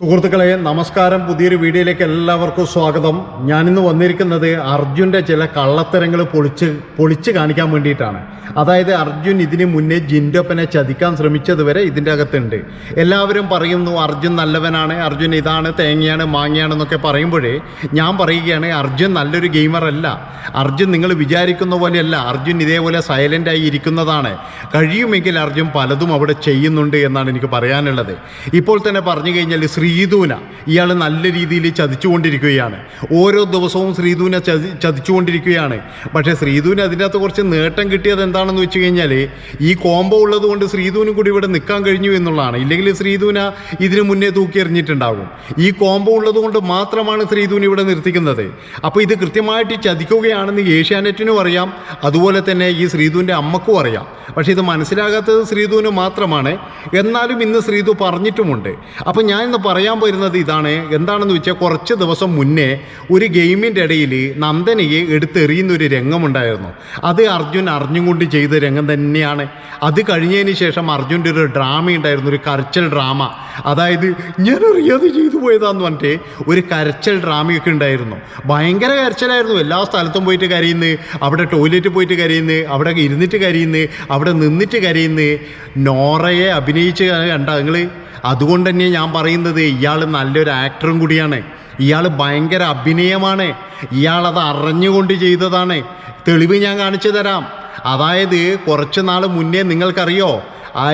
സുഹൃത്തുക്കളെ നമസ്കാരം. പുതിയൊരു വീഡിയോയിലേക്ക് എല്ലാവർക്കും സ്വാഗതം. ഞാനിന്ന് വന്നിരിക്കുന്നത് അർജുന്റെ ചില കള്ളത്തരങ്ങൾ പൊളിച്ച് പൊളിച്ച് കാണിക്കാൻ വേണ്ടിയിട്ടാണ്. അതായത് അർജുൻ ഇതിന് മുന്നേ ജിൻഡോപ്പനെ ചതിക്കാൻ ശ്രമിച്ചത് വരെ ഇതിന്റെ അകത്തുണ്ട്. എല്ലാവരും പറയുന്നു അർജുൻ നല്ലവനാണ് അർജുൻ ഇതാണ് തേങ്ങയാണ് മാങ്ങയാണ് എന്നൊക്കെ പറയുമ്പോഴേ ഞാൻ പറയുകയാണ് അർജുൻ നല്ലൊരു ഗെയിമറല്ല അർജുൻ നിങ്ങൾ വിചാരിക്കുന്ന പോലെയല്ല. അർജുൻ ഇതേപോലെ സൈലന്റായി ഇരിക്കുന്നതാണ്. കഴിയുമെങ്കിൽ അർജുൻ പലതും അവിടെ ചെയ്യുന്നുണ്ട് എന്നാണ് എനിക്ക് പറയാനുള്ളത്. ഇപ്പോൾ തന്നെ പറഞ്ഞു കഴിഞ്ഞാൽ ശ്രീധൂന ഇയാൾ നല്ല രീതിയിൽ ചതിച്ചുകൊണ്ടിരിക്കുകയാണ്. ഓരോ ദിവസവും ശ്രീധൂന ചതി ചതിച്ചുകൊണ്ടിരിക്കുകയാണ്. പക്ഷേ ശ്രീധൂന് അതിനകത്ത് കുറച്ച് നേട്ടം കിട്ടിയത് എന്താണെന്ന് വെച്ച് കഴിഞ്ഞാൽ ഈ കോംബോ ഉള്ളത് കൊണ്ട് ശ്രീധൂനും കൂടി ഇവിടെ നിൽക്കാൻ കഴിഞ്ഞു എന്നുള്ളതാണ്. ഇല്ലെങ്കിൽ ശ്രീധൂന ഇതിനു മുന്നേ തൂക്കി എറിഞ്ഞിട്ടുണ്ടാകും. ഈ കോംബോ ഉള്ളത് കൊണ്ട് മാത്രമാണ് ശ്രീധൂന് ഇവിടെ നിർത്തിക്കുന്നത്. അപ്പോൾ ഇത് കൃത്യമായിട്ട് ചതിക്കുകയാണെന്ന് ഏഷ്യാനെറ്റിനും അറിയാം. അതുപോലെ തന്നെ ഈ ശ്രീധുവിന്റെ അമ്മക്കും അറിയാം. പക്ഷേ ഇത് മനസ്സിലാകാത്തത് ശ്രീധുവിന് മാത്രമാണ്. എന്നാലും ഇന്ന് ശ്രീധു പറഞ്ഞിട്ടുമുണ്ട്. അപ്പോൾ ഞാൻ ഇന്ന് പറയാൻ പോയിരുന്നത് ഇതാണ്. എന്താണെന്ന് വെച്ചാൽ കുറച്ച് ദിവസം മുന്നേ ഒരു ഗെയിമിന്റെ ഇടയിൽ നന്ദനയെ എടുത്തെറിയുന്ന ഒരു രംഗമുണ്ടായിരുന്നു. അത് അർജുൻ അറിഞ്ഞുകൊണ്ട് ചെയ്ത രംഗം തന്നെയാണ്. അത് കഴിഞ്ഞതിന് ശേഷം അർജുന്റെ ഒരു ഡ്രാമ ഉണ്ടായിരുന്നു ഒരു കരച്ചൽ ഡ്രാമ. അതായത് ഞാൻ അറിയാതെ ചെയ്തു പോയതാന്ന് പറഞ്ഞിട്ട് ഒരു കരച്ചൽ ഡ്രാമയൊക്കെ ഉണ്ടായിരുന്നു. ഭയങ്കര കരച്ചലായിരുന്നു. എല്ലാ സ്ഥലത്തും പോയിട്ട് കരയുന്നു അവിടെ ടോയ്ലറ്റ് പോയിട്ട് കരയുന്നു അവിടെ ഇരുന്നിട്ട് കരയുന്നു അവിടെ നിന്നിട്ട് കരയുന്നു. നോറയെ അഭിനയിച്ച് കണ്ട നിങ്ങൾ അതുകൊണ്ട് തന്നെ ഞാൻ പറയുന്നത് ഇയാൾ നല്ലൊരു ആക്ടറും കൂടിയാണ്. ഇയാൾ ഭയങ്കര അഭിനയമാണ്. ഇയാൾ അത് അറിഞ്ഞുകൊണ്ട് ചെയ്തതാണ്. തെളിവ് ഞാൻ കാണിച്ചു തരാം. അതായത് കുറച്ച് നാൾ മുന്നേ നിങ്ങൾക്കറിയോ?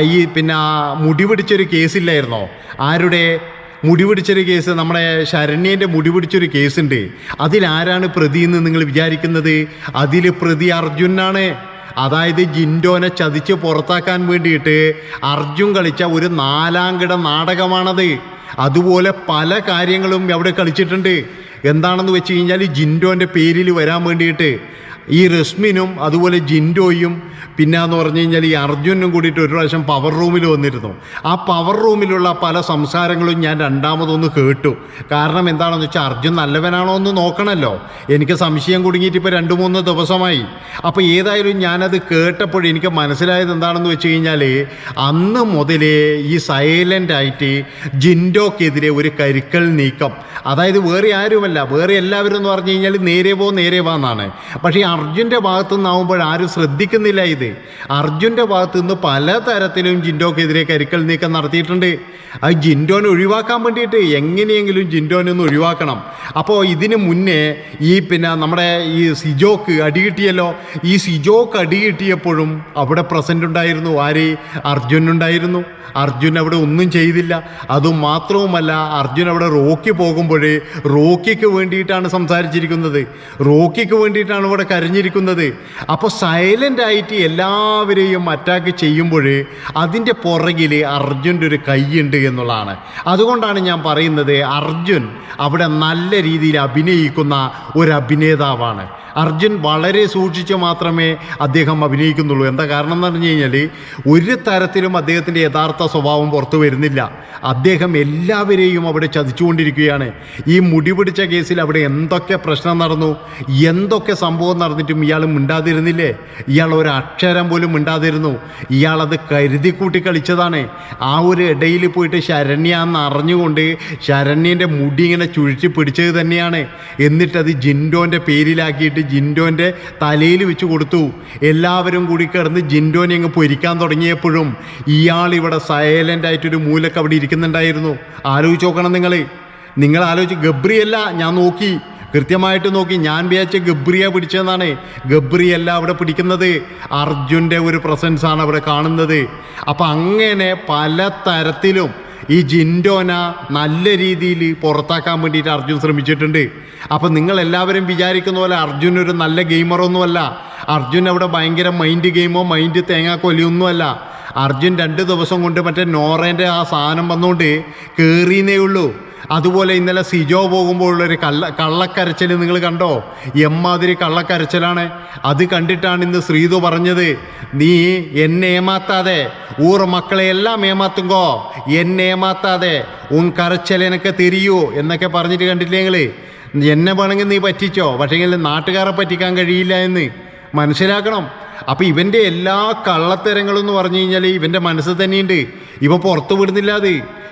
ഈ പിന്നെ മുടി പിടിച്ചൊരു കേസില്ലായിരുന്നോ ആരുടെ? മുടി പിടിച്ചൊരു കേസ് നമ്മുടെ ശരണ്യന്റെ മുടി പിടിച്ചൊരു കേസുണ്ട് അതിലാരാണ് പ്രതി എന്ന് നിങ്ങൾ വിചാരിക്കുന്നത്? അതിൽ പ്രതി അർജുനാണ് അതായത് ജിൻഡോനെ ചതിച്ച് പുറത്താക്കാൻ വേണ്ടിയിട്ട് അർജുൻ കളിച്ച ഒരു നാലാംകിട നാടകമാണത്. അതുപോലെ പല കാര്യങ്ങളും അവിടെ കളിച്ചിട്ടുണ്ട്. എന്താണെന്ന് വെച്ച് കഴിഞ്ഞാൽ ജിൻഡോന്റെ പേരിൽ വരാൻ വേണ്ടിയിട്ട് ഈ റസ്മിനും അതുപോലെ ജിൻഡോയും പിന്നെ എന്ന് പറഞ്ഞു കഴിഞ്ഞാൽ ഈ അർജുനും കൂടിയിട്ട് ഒരു പ്രാവശ്യം പവർ റൂമിൽ വന്നിരുന്നു. ആ പവർ റൂമിലുള്ള പല സംസാരങ്ങളും ഞാൻ രണ്ടാമതൊന്ന് കേട്ടു. കാരണം എന്താണെന്ന് വെച്ചാൽ അർജുൻ നല്ലവനാണോ എന്ന് നോക്കണമല്ലോ എനിക്ക് സംശയം കുടുങ്ങിയിട്ട് ഇപ്പോൾ രണ്ട് മൂന്ന് ദിവസമായി. അപ്പോൾ ഏതായാലും ഞാനത് കേട്ടപ്പോൾ എനിക്ക് മനസ്സിലായത് എന്താണെന്ന് വെച്ച് കഴിഞ്ഞാൽ അന്ന് മുതലേ ഈ സൈലന്റ് ആയിട്ട് ജിൻഡോക്കെതിരെ ഒരു കരുക്കൽ നീക്കം. അതായത് വേറെ ആരുമല്ല വേറെ എല്ലാവരും എന്ന് പറഞ്ഞു കഴിഞ്ഞാൽ നേരെ പോ നേരെ വാ എന്നാണ്. പക്ഷേ അർജുന്റെ ഭാഗത്തു നിന്നാവുമ്പോൾ ആരും ശ്രദ്ധിക്കുന്നില്ല ഇത്. അർജുന്റെ ഭാഗത്തു നിന്ന് പലതരത്തിലും ജിൻഡോക്കെതിരെ കരിക്കൽ നീക്കം നടത്തിയിട്ടുണ്ട്. ആ ജിൻഡോനെ ഒഴിവാക്കാൻ വേണ്ടിയിട്ട് എങ്ങനെയെങ്കിലും ജിൻഡോനെ ഒന്ന് ഒഴിവാക്കണം. അപ്പോൾ ഇതിന് മുന്നേ ഈ പിന്നെ നമ്മുടെ ഈ സിജോക്ക് അടി കിട്ടിയല്ലോ. ഈ സിജോക്ക് അടി കിട്ടിയപ്പോഴും അവിടെ പ്രസന്റ് ഉണ്ടായിരുന്നു. ആര്? അർജുൻ ഉണ്ടായിരുന്നു. അർജുൻ അവിടെ ഒന്നും ചെയ്തില്ല. അതുമാത്രവുമല്ല അർജുൻ അവിടെ റോക്കി പോകുമ്പോൾ റോക്കിക്ക് വേണ്ടിയിട്ടാണ് സംസാരിച്ചിരിക്കുന്നത്. റോക്കിക്ക് വേണ്ടിയിട്ടാണ് ഇവിടെ കരഞ്ഞിരിക്കുന്നത് അപ്പോൾ സൈലന്റ് ആയിട്ട് എല്ലാവരെയും അറ്റാക്ക് ചെയ്യുമ്പോൾ അതിന്റെ പുറകിൽ അർജുന്റെ ഒരു കൈയുണ്ട് എന്നുള്ളതാണ്. അതുകൊണ്ടാണ് ഞാൻ പറയുന്നത് അർജുൻ അവിടെ നല്ല രീതിയിൽ അഭിനയിക്കുന്ന ഒരു അഭിനേതാവാണ്. അർജുൻ വളരെ സൂക്ഷിച്ച് മാത്രമേ അദ്ദേഹം അഭിനയിക്കുന്നുള്ളൂ. എന്താ കാരണം എന്ന് പറഞ്ഞു കഴിഞ്ഞാൽ ഒരു തരത്തിലും അദ്ദേഹത്തിന്റെ യഥാർത്ഥ സ്വഭാവം പുറത്തു വരുന്നില്ല. അദ്ദേഹം എല്ലാവരെയും അവിടെ ചതിച്ചുകൊണ്ടിരിക്കുകയാണ്. ഈ മുടി പിടിച്ച കേസിൽ അവിടെ എന്തൊക്കെ പ്രശ്നം നടന്നു? എന്തൊക്കെ സംഭവം നടന്നിട്ടും ഇയാൾ മിണ്ടാതിരുന്നില്ലേ? ഇയാൾ ഒരു അക്ഷരം പോലും മിണ്ടാതിരുന്നു. ഇയാളത് കരുതി കൂട്ടി കളിച്ചതാണ്. ആ ഒരു ഇടയിൽ പോയിട്ട് ശരണ്യാന്ന് അറിഞ്ഞുകൊണ്ട് ശരണ്യന്റെ മുടി ഇങ്ങനെ ചുഴിച്ച് പിടിച്ചത് തന്നെയാണ്. എന്നിട്ടത് ജിൻഡോന്റെ പേരിലാക്കിയിട്ട് ജിൻഡോന്റെ തലയിൽ വെച്ച് കൊടുത്തു. എല്ലാവരും കൂടി കിടന്ന് ജിൻഡോനെ അങ്ങ് പൊരിക്കാൻ തുടങ്ങിയപ്പോഴും ഇയാൾ ഇവിടെ സൈലന്റ് ആയിട്ടൊരു മൂലക്ക് അവിടെ ഇരിക്കുന്നുണ്ടായിരുന്നു. ആലോചിച്ച് നോക്കണം നിങ്ങൾ നിങ്ങൾ ആലോചിച്ച് ഗബ്രിയല്ല ഞാൻ നോക്കി. കൃത്യമായിട്ട് നോക്കി ഞാൻ വിചാരിച്ച ഗബ്രിയ പിടിച്ചതെന്നാണ്. ഗബ്രിയല്ല അവിടെ പിടിക്കുന്നത്. അർജുന്റെ ഒരു പ്രസൻസാണ് അവിടെ കാണുന്നത്. അപ്പം അങ്ങനെ പല തരത്തിലും ഈ ജിൻഡോന നല്ല രീതിയിൽ പുറത്താക്കാൻ വേണ്ടിയിട്ട് അർജുൻ ശ്രമിച്ചിട്ടുണ്ട്. അപ്പം നിങ്ങൾ എല്ലാവരും വിചാരിക്കുന്ന പോലെ അർജുൻ ഒരു നല്ല ഗെയിമറൊന്നുമല്ല അർജുൻ അവിടെ ഭയങ്കര മൈൻഡ് ഗെയിമോ മൈൻഡ് തേങ്ങാക്കൊലിയൊന്നുമല്ല അർജുൻ രണ്ട് ദിവസം കൊണ്ട് മറ്റേ നോറേന്റെ ആ സാധനം വന്നുകൊണ്ട് കയറിയെന്നേ ഉള്ളൂ. അതുപോലെ ഇന്നലെ സിജോ പോകുമ്പോഴുള്ളൊരു കള്ള കള്ളക്കരച്ചിൽ നിങ്ങൾ കണ്ടോ? എമ്മാതിരി കള്ളക്കരച്ചിലാണ്. അത് കണ്ടിട്ടാണ് ഇന്ന് ശ്രീതു പറഞ്ഞത് നീ എന്നെ ഏമാത്താതെ ഊർ മക്കളെ എല്ലാം ഏമാത്തുങ്കോ? എന്നെ ഏമാത്താതെ ഉൻ കരച്ചൽ എനക്ക് തിരിയൂ എന്നൊക്കെ പറഞ്ഞിട്ട് കണ്ടില്ലെങ്കിൽ എന്നെ വേണമെങ്കിൽ നീ പറ്റിച്ചോ? പക്ഷേങ്കിൽ നാട്ടുകാരെ പറ്റിക്കാൻ കഴിയില്ല എന്ന്. മനസ്സിലാക്കണം. അപ്പം ഇവന്റെ എല്ലാ കള്ളത്തരങ്ങളും എന്ന് പറഞ്ഞു കഴിഞ്ഞാൽ ഇവന്റെ മനസ്സ് തന്നെയുണ്ട്. ഇവ പുറത്തു വിടുന്നില്ല അത്.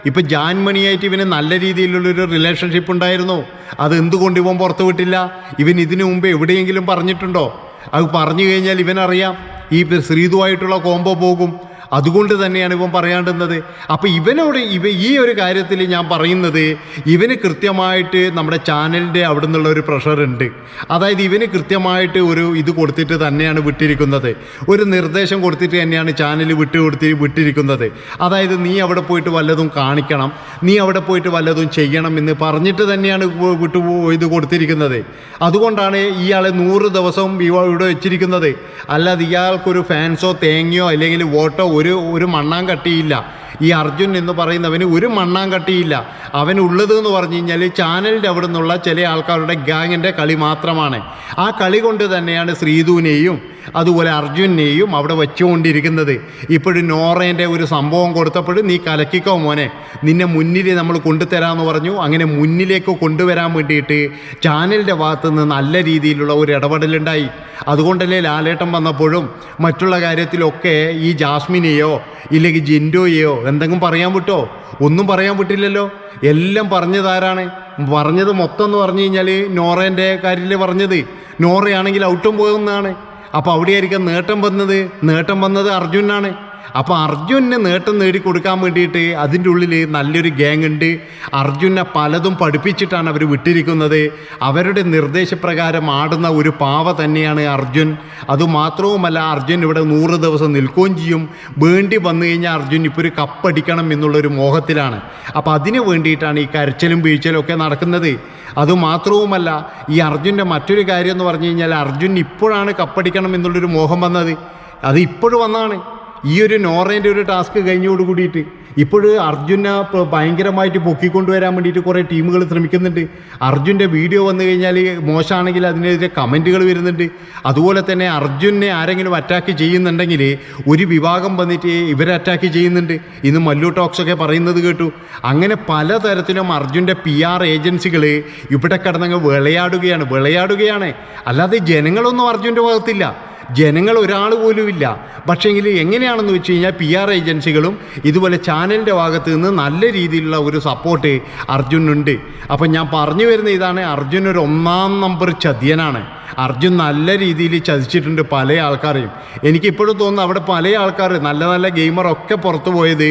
ഇപ്പം ജാൻമണിയായിട്ട് ഇവന് നല്ല രീതിയിലുള്ളൊരു റിലേഷൻഷിപ്പ് ഉണ്ടായിരുന്നു. അത് എന്തുകൊണ്ട് ഇവൻ പുറത്തു വിട്ടില്ല? ഇവൻ ഇതിനു മുമ്പ് എവിടെയെങ്കിലും പറഞ്ഞിട്ടുണ്ടോ? അത് പറഞ്ഞു കഴിഞ്ഞാൽ ഇവനറിയാം. ഈ ശ്രീതുവായിട്ടുള്ള കോംബോ പോകും. അതുകൊണ്ട് തന്നെയാണ് ഇവൻ പറയാണ്ടുന്നത്. അപ്പോൾ ഇവനോട് ഇവ ഈ ഒരു കാര്യത്തിൽ ഞാൻ പറയുന്നത് ഇവന് കൃത്യമായിട്ട് നമ്മുടെ ചാനലിന്റെ അവിടെ നിന്നുള്ള ഒരു പ്രഷർ ഉണ്ട്. അതായത് ഇവന് കൃത്യമായിട്ട് ഒരു ഇത് കൊടുത്തിട്ട് തന്നെയാണ് വിട്ടിരിക്കുന്നത്. ഒരു നിർദ്ദേശം കൊടുത്തിട്ട് തന്നെയാണ് ചാനൽ വിട്ട് കൊടുത്തി വിട്ടിരിക്കുന്നത്. അതായത് നീ അവിടെ പോയിട്ട് വല്ലതും കാണിക്കണം നീ അവിടെ പോയിട്ട് വല്ലതും ചെയ്യണം എന്ന് പറഞ്ഞിട്ട് തന്നെയാണ് വിട്ടു ഇത് കൊടുത്തിരിക്കുന്നത്. അതുകൊണ്ടാണ് ഇയാളെ നൂറ് ദിവസവും ഇവ- ഇവിടെ വെച്ചിരിക്കുന്നത്. അല്ലാതെ ഇയാൾക്കൊരു ഫാൻസോ തേങ്ങയോ അല്ലെങ്കിൽ വോട്ടോ ഒരു ഒരു മണ്ണാൻ മണ്ണാങ്കട്ടിയില്ല. ഈ അർജുൻ എന്ന് പറയുന്നവന് ഒരു മണ്ണാങ്കട്ടിയില്ല. അവനുള്ളത് എന്ന് പറഞ്ഞു കഴിഞ്ഞാൽ ചാനലിന്റെ അവിടെ നിന്നുള്ള ചില ആൾക്കാരുടെ ഗാങ്ങിന്റെ കളി മാത്രമാണ്. ആ കളി കൊണ്ട് തന്നെയാണ് ശ്രീധുവിനെയും അതുപോലെ അർജുനെയും അവിടെ വെച്ചുകൊണ്ടിരിക്കുന്നത്. ഇപ്പോഴും നോറേന്റെ ഒരു സംഭവം കൊടുത്തപ്പോഴും നീ കലക്കിക്കോ മോനെ. നിന്നെ മുന്നിൽ നമ്മൾ കൊണ്ടുതരാമെന്ന് പറഞ്ഞു. അങ്ങനെ മുന്നിലേക്ക് കൊണ്ടുവരാൻ വേണ്ടിയിട്ട് ചാനലിന്റെ ഭാഗത്ത് നിന്ന് നല്ല രീതിയിലുള്ള ഒരു ഇടപെടലുണ്ടായി. അതുകൊണ്ടല്ലേ ലാലേട്ടൻ വന്നപ്പോഴും മറ്റുള്ള കാര്യത്തിലൊക്കെ ഈ ജാസ്മിനെയോ ഇല്ലെങ്കിൽ ജിൻഡോയെയോ എന്തെങ്കിലും പറയാൻ വിട്ടോ? ഒന്നും പറയാൻ വിട്ടില്ലല്ലോ. എല്ലാം പറഞ്ഞതാരാണ് പറഞ്ഞത് മൊത്തം എന്ന് പറഞ്ഞു കഴിഞ്ഞാൽ നോറേന്റെ കാര്യത്തിൽ പറഞ്ഞത്. നോറയാണെങ്കിൽ ഔട്ടും പോകുന്നതാണ്. അപ്പോൾ അവിടെയായിരിക്കും നേട്ടം വന്നത്. നേട്ടം വന്നത് അർജുനാണ്. അപ്പോൾ അർജുനെ നേട്ടം നേടിക്കൊടുക്കാൻ വേണ്ടിയിട്ട് അതിന്റെ ഉള്ളിൽ നല്ലൊരു ഗ്യാങ് ഉണ്ട്. അർജുനെ പലതും പഠിപ്പിച്ചിട്ടാണ് അവർ വിട്ടിരിക്കുന്നത്. അവരുടെ നിർദ്ദേശപ്രകാരം ആടുന്ന ഒരു പാവ തന്നെയാണ് അർജുൻ. അതുമാത്രവുമല്ല അർജുൻ ഇവിടെ നൂറ് ദിവസം നിൽക്കുകയും ചെയ്യും. വേണ്ടി വന്നു കഴിഞ്ഞാൽ അർജുൻ ഇപ്പോൾ ഒരു കപ്പടിക്കണം എന്നുള്ളൊരു മോഹത്തിലാണ്. അപ്പോൾ അതിന് വേണ്ടിയിട്ടാണ് ഈ കരച്ചിലും വീഴ്ചലും ഒക്കെ നടക്കുന്നത്. അതുമാത്രവുമല്ല ഈ അർജുന്റെ മറ്റൊരു കാര്യം എന്ന് പറഞ്ഞു കഴിഞ്ഞാൽ അർജുൻ ഇപ്പോഴാണ് കപ്പടിക്കണം എന്നുള്ളൊരു മോഹം വന്നത്. അത് ഇപ്പോഴും വന്നതാണ്. ഈ ഒരു നോറേന്റെ ഒരു ടാസ്ക് കഴിഞ്ഞോട് കൂടിയിട്ട് ഇപ്പോഴ് അർജുനെ ഭയങ്കരമായിട്ട് പൊക്കിക്കൊണ്ടുവരാൻ വേണ്ടിയിട്ട് കുറേ ടീമുകൾ ശ്രമിക്കുന്നുണ്ട്. അർജുന്റെ വീഡിയോ വന്നു കഴിഞ്ഞാൽ മോശമാണെങ്കിൽ അതിനെതിരെ കമന്റുകൾ വരുന്നുണ്ട്. അതുപോലെ തന്നെ അർജുനെ ആരെങ്കിലും അറ്റാക്ക് ചെയ്യുന്നുണ്ടെങ്കിൽ ഒരു വിഭാഗം വന്നിട്ട് ഇവരെ അറ്റാക്ക് ചെയ്യുന്നുണ്ട്. ഇന്ന് മല്ലു ടോക്സൊക്കെ പറയുന്നത് കേട്ടു. അങ്ങനെ പലതരത്തിലും അർജുന്റെ പി ആർ ഏജൻസികൾ ഇവിടെ കിടന്നങ്ങ് വിളയാടുകയാണ് വിളയാടുകയാണ്. അല്ലാതെ ജനങ്ങളൊന്നും അർജുന്റെ ഭാഗത്തില്ല. ജനങ്ങൾ ഒരാൾ പോലുമില്ല. പക്ഷേങ്കിൽ എങ്ങനെയാണെന്ന് വെച്ച് കഴിഞ്ഞാൽ പി ആർ ഏജൻസികളും ഇതുപോലെ ചാനലിന്റെ ഭാഗത്ത് നിന്ന് നല്ല രീതിയിലുള്ള ഒരു സപ്പോർട്ട് അർജുനുണ്ട്. അപ്പം ഞാൻ പറഞ്ഞു വരുന്ന ഇതാണ് അർജുൻ ഒരു ഒന്നാം നമ്പർ ചതിയനാണ്. അർജുൻ നല്ല രീതിയിൽ ചതിച്ചിട്ടുണ്ട് പല ആൾക്കാരെയും. എനിക്കിപ്പോഴും തോന്നുന്നു അവിടെ പല ആൾക്കാർ നല്ല നല്ല ഗെയിമറൊക്കെ പുറത്തു പോയത്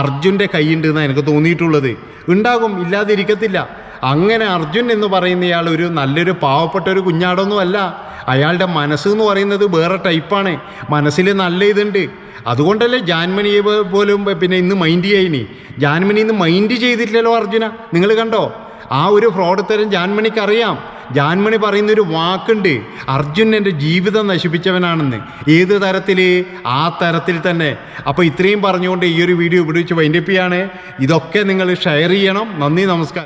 അർജുന്റെ കൈയുണ്ടെന്നാണ് എനിക്ക് തോന്നിയിട്ടുള്ളത്. ഉണ്ടാകും ഇല്ലാതിരിക്കത്തില്ല. അങ്ങനെ അർജുൻ എന്ന് പറയുന്നയാൾ ഒരു നല്ലൊരു പാവപ്പെട്ട ഒരു കുഞ്ഞാടൊന്നുമല്ല. അയാളുടെ മനസ്സ് എന്ന് പറയുന്നത് വേറെ ടൈപ്പാണ്. മനസ്സിൽ നല്ല ഇതുണ്ട്. അതുകൊണ്ടല്ലേ ജാൻമണിയെ പോലും പിന്നെ ഇന്ന് മൈൻഡ് ചെയ്യണേ. ജാൻമണി ഇന്ന് മൈൻഡ് ചെയ്തിട്ടില്ലല്ലോ അർജുന. നിങ്ങൾ കണ്ടോ? ആ ഒരു ഫ്രോഡ് തരം ജാൻമണിക്ക് ജാൻമണി പറയുന്നൊരു വാക്കുണ്ട്. അർജുൻ എന്റെ ജീവിതം നശിപ്പിച്ചവനാണെന്ന്. ഏത് തരത്തിൽ ആ തരത്തിൽ തന്നെ. അപ്പോൾ ഇത്രയും പറഞ്ഞുകൊണ്ട് ഈ ഒരു വീഡിയോ ഇവിടെ വെച്ച് വൈൻഡപ്പ് ഇതൊക്കെ നിങ്ങൾ ഷെയർ ചെയ്യണം. നന്ദി നമസ്കാരം.